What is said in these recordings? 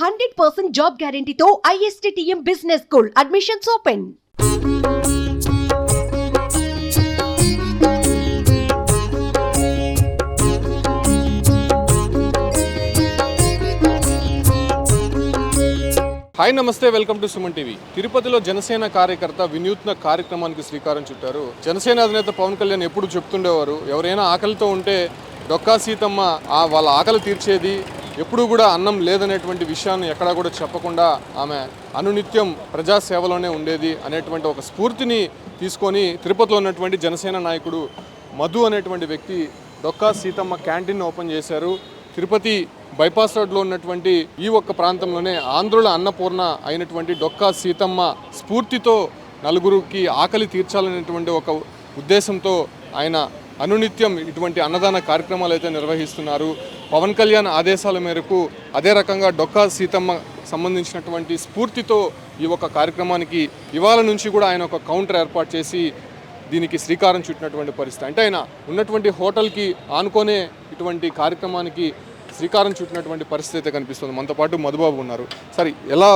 Hundred percent job గ్యారంటీతో ISTM business school. Admissions open hi namaste welcome to Suman TV తిరుపతిలో జనసేన కార్యకర్త వినూత్న కార్యక్రమానికి శ్రీకారం చుట్టారు. జనసేన అధినేత పవన్ కళ్యాణ్ ఎప్పుడు చెప్తుండేవారు ఎవరైనా ఆకలితో ఉంటే డొక్కా సీతమ్మ ఆ వాళ్ళ ఆకలి తీర్చేది ఎప్పుడూ కూడా అన్నం లేదనేటువంటి విషయాన్ని ఎక్కడా కూడా చెప్పకుండా ఆమె అనునిత్యం ప్రజాసేవలోనే ఉండేది అనేటువంటి ఒక స్ఫూర్తిని తీసుకొని తిరుపతిలో ఉన్నటువంటి జనసేన నాయకుడు మధు అనేటువంటి వ్యక్తి డొక్కా సీతమ్మ క్యాంటీన్ ఓపెన్ చేశారు. తిరుపతి బైపాస్ రోడ్లో ఉన్నటువంటి ఈ ఒక్క ప్రాంతంలోనే ఆంధ్రుల అన్నపూర్ణ అయినటువంటి డొక్కా సీతమ్మ స్ఫూర్తితో నలుగురికి ఆకలి తీర్చాలనేటువంటి ఒక ఉద్దేశంతో ఆయన అనునిత్యం ఇటువంటి అన్నదాన కార్యక్రమాలు అయితే నిర్వహిస్తున్నారు. పవన్ కళ్యాణ్ ఆదేశాల మేరకు అదే రకంగా డొక్కా సీతమ్మ సంబంధించినటువంటి స్ఫూర్తితో ఈ ఒక కార్యక్రమానికి ఇవాళ నుంచి కూడా ఆయన ఒక కౌంటర్ ఏర్పాటు చేసి దీనికి శ్రీకారం చుట్టినటువంటి పరిస్థితి. అంటే ఆయన ఉన్నటువంటి హోటల్కి ఆనుకొనే ఇటువంటి కార్యక్రమానికి శ్రీకారం చుట్టినటువంటి పరిస్థితి అయితే కనిపిస్తుంది. మనతో పాటు మధుబాబు ఉన్నారు. సరే ఎలా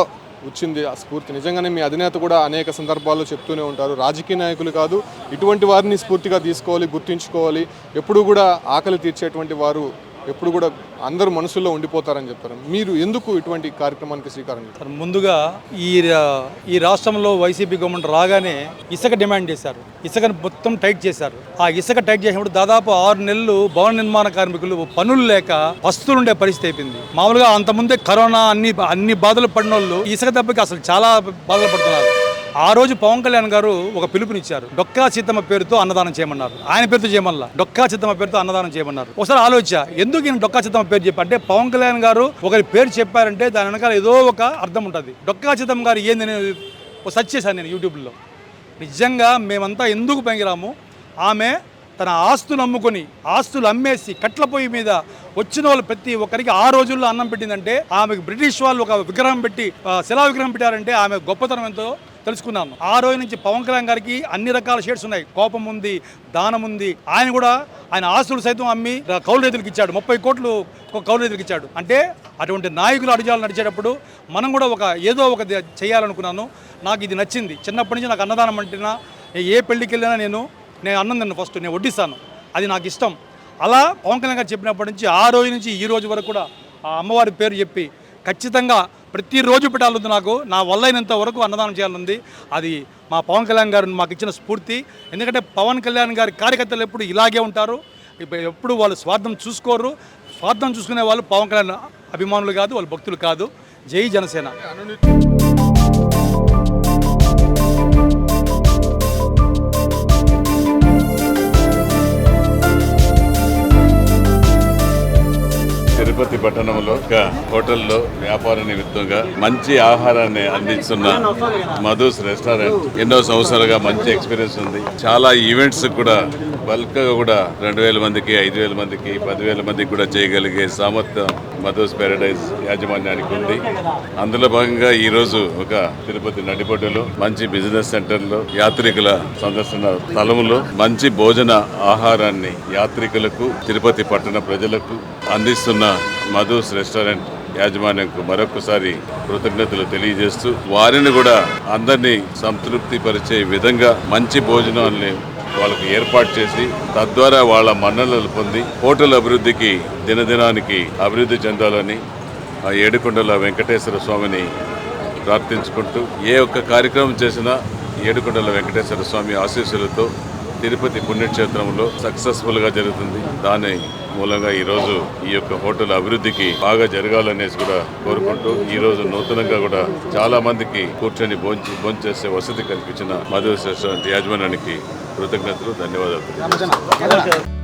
వచ్చింది ఆ స్ఫూర్తి. నిజంగానే మీ అధినేత కూడా అనేక సందర్భాల్లో చెప్తూనే ఉంటారు. రాజకీయ నాయకులు కాదు ఇటువంటి వారిని స్ఫూర్తిగా తీసుకోవాలి గుర్తుంచుకోవాలి. ఎప్పుడు కూడా ఆకలి తీర్చేటువంటి వారు ఎప్పుడు కూడా అందరూ మనసుల్లో ఉండిపోతారని చెప్తారు మీరు ఎందుకు ఇటువంటి కార్యక్రమానికి శ్రీకారం చెప్తారు ముందుగా ఈ రా- ఈ రాష్ట్రంలో వైసీపీ గవర్నమెంట్ రాగానే ఇసుక డిమాండ్ చేశారు. ఇసుకను మొత్తం టైట్ చేశారు. ఆ ఇసుక టైట్ చేసినప్పుడు దాదాపు ఆరు నెలలు భవన నిర్మాణ కార్మికులు పనులు లేక వస్తువులు ఉండే పరిస్థితి అయిపోయింది. మామూలుగా అంతకుముందే కరోనా అన్ని అన్ని బాధలు పడిన వాళ్ళు ఇసుక దెబ్బకి అసలు చాలా బాధలు పడుతున్నారు. ఆ రోజు పవన్ కళ్యాణ్ గారు ఒక పిలుపునిచ్చారు. డొక్కా సీతమ్మ పేరుతో అన్నదానం చేయమన్నారు. ఆయన పేరుతో చేయమల్లా డొక్కా సీతమ్మ పేరుతో అన్నదానం చేయమన్నారు. ఒకసారి ఆలోచన ఎందుకు ఈయన డొక్కా సీతమ్మ పేరు చెప్పంటే పవన్ కళ్యాణ్ గారు ఒకరి పేరు చెప్పారంటే దాని వెనకాల ఏదో ఒక అర్థం ఉంటుంది. డొక్కా సీతమ్మ గారు ఏంది నేను ఒక చేశాను నేను యూట్యూబ్లో. నిజంగా మేమంతా ఎందుకు పనికిరాము ఆమె తన ఆస్తులు అమ్ముకొని ఆస్తులు అమ్మేసి కట్ల పొయ్యి మీద వచ్చిన వాళ్ళు ప్రతి ఒక్కరికి ఆ రోజుల్లో అన్నం పెట్టిందంటే ఆమెకు బ్రిటిష్ వాళ్ళు ఒక విగ్రహం పెట్టి శిలా విగ్రహం పెట్టారంటే ఆమె గొప్పతనం ఎంతో తెలుసుకున్నాము. ఆ రోజు నుంచి పవన్ కళ్యాణ్ గారికి అన్ని రకాల షేడ్స్ ఉన్నాయి. కోపం ఉంది దానం ఉంది. ఆయన కూడా ఆయన ఆస్తులు సైతం అమ్మి కౌలు రైతులకు ఇచ్చాడు. ముప్పై కోట్లు ఒక కౌలు రైతులకు ఇచ్చాడు. అంటే అటువంటి నాయకులు అడుజాలు నడిచేటప్పుడు మనం కూడా ఒక ఏదో ఒక చేయాలనుకున్నాను. నాకు ఇది నచ్చింది. చిన్నప్పటి నుంచి నాకు అన్నదానం అంటేనా ఏ పెళ్ళికి వెళ్ళినా నేను నేను అన్నం తిన్న ఫస్ట్ నేను వడ్డిస్తాను. అది నాకు ఇష్టం. అలా పవన్ కళ్యాణ్ గారు చెప్పినప్పటి నుంచి ఆ రోజు నుంచి ఈ రోజు వరకు కూడా ఆ అమ్మవారి పేరు చెప్పి ఖచ్చితంగా ప్రతిరోజు పెట్టాలని నాకు. నా వల్ల అయినంత వరకు అన్నదానం చేయాలనుంది. అది మా పవన్ కళ్యాణ్ గారు మాకు ఇచ్చిన స్ఫూర్తి. ఎందుకంటే పవన్ కళ్యాణ్ గారి కార్యకర్తలు ఎప్పుడు ఇలాగే ఉంటారు. ఇప్పుడు ఎప్పుడు వాళ్ళు స్వార్థం చూసుకోరు. స్వార్థం చూసుకునే వాళ్ళు పవన్ కళ్యాణ్ అభిమానులు కాదు వాళ్ళు భక్తులు కాదు. జై జనసేన. తిరుపతి పట్టణంలో ఒక హోటల్లో వ్యాపార నిమిత్తంగా మంచి ఆహారాన్ని అందిస్తున్న మధుస్ రెస్టారెంట్. ఎన్నో సంవత్సరాలుగా మంచి ఎక్స్పీరియన్స్ ఉంది. చాలా ఈవెంట్స్ కూడా బల్క్గా కూడా రెండు వేల మందికి ఐదు వేల మందికి పదివేల మందికి కూడా చేయగలిగే సామర్థ్యం మధుస్ ప్యారడైజ్ యాజమాన్యానికి ఉంది. అందులో భాగంగా ఈ రోజు ఒక తిరుపతి నడిపొడ్డులో మంచి బిజినెస్ సెంటర్లో యాత్రికుల సందర్శన స్థలంలో మంచి భోజన ఆహారాన్ని యాత్రికులకు తిరుపతి పట్టణ ప్రజలకు అందిస్తున్న మధుస్ రెస్టారెంట్ యాజమాన్యంకు మరొకసారి కృతజ్ఞతలు తెలియజేస్తూ వారిని కూడా అందరినీ సంతృప్తి పరిచే విధంగా మంచి భోజనాన్ని వాళ్ళకు ఏర్పాటు చేసి తద్వారా వాళ్ళ మన్ననలు పొంది హోటల్ అభివృద్ధికి దినదినానికి అభివృద్ధి చెందాలని ఆ ఏడుకొండల వెంకటేశ్వర స్వామిని ప్రార్థించుకుంటూ ఏ ఒక్క కార్యక్రమం చేసినా ఏడుకొండల వెంకటేశ్వర స్వామి ఆశీస్సులతో తిరుపతి పుణ్యక్షేత్రంలో సక్సెస్ఫుల్గా జరుగుతుంది. దాని మూలంగా ఈరోజు ఈ యొక్క హోటల్ అభివృద్ధికి బాగా జరగాలనేసి కూడా కోరుకుంటూ ఈ రోజు నూతనంగా కూడా చాలా మందికి కూర్చొని భోంచి భోంచేసే వసతి కల్పించిన మధుర రెస్టారెంట్ యాజమాన్యానికి కృతజ్ఞతలు ధన్యవాదాలు.